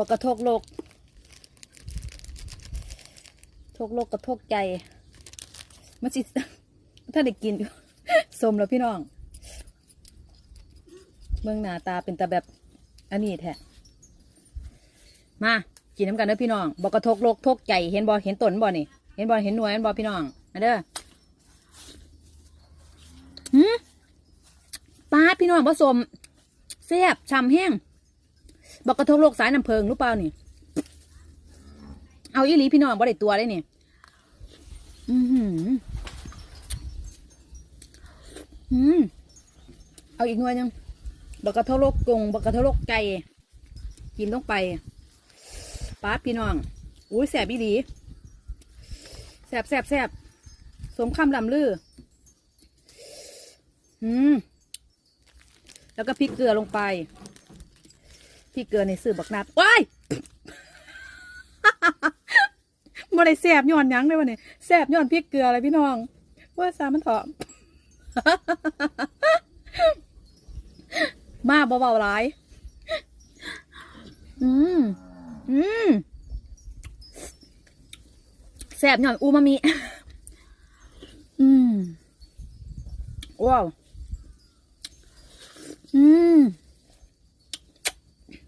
ว่ากระทกโลกทกโลกกระทกใจมันสิถ้าได้กินอยู่สมแล้วพี่น้อง เมืองหนาตาเป็นแต่แบบอันนี้แท้มากินน้ำกันเด้อพี่น้องบอกกระทกโลกทกใจเห็นบอเห็นต้นบอนี่ เห็นบอเห็นหน่วยเห็นบอพี่น้องมาเด้อหืมปลาพี่น้องผสมแซ่บช่ำแห้ง บอกกระทกโลกสายน้ำเพิงรู้เปล่านี่ เอาอีหลีพี่น้องบ่ได้ตัวเลยนี่อือหืออืมเอาอีกหน่วยหนึงบักกระทะโลกกงบักกระทะโลกไก่กินลงไปป้าพี่น้องอุ้ยแสบอีหลีแสบแสบแสบสมคำลำลืออืมแล้วก็พริกเกลือลงไป พริกเกลือในซื้อบักนัดว้ายบ่ได้แสบย้อนยังเลยวันนี้แสบย้อนพริกเกลืออะไรพี่น้องว่าสามันเถอะมาเบาๆหลาย อืม อืมแสบหน่อยอูมามิ อืม ว้าว อืม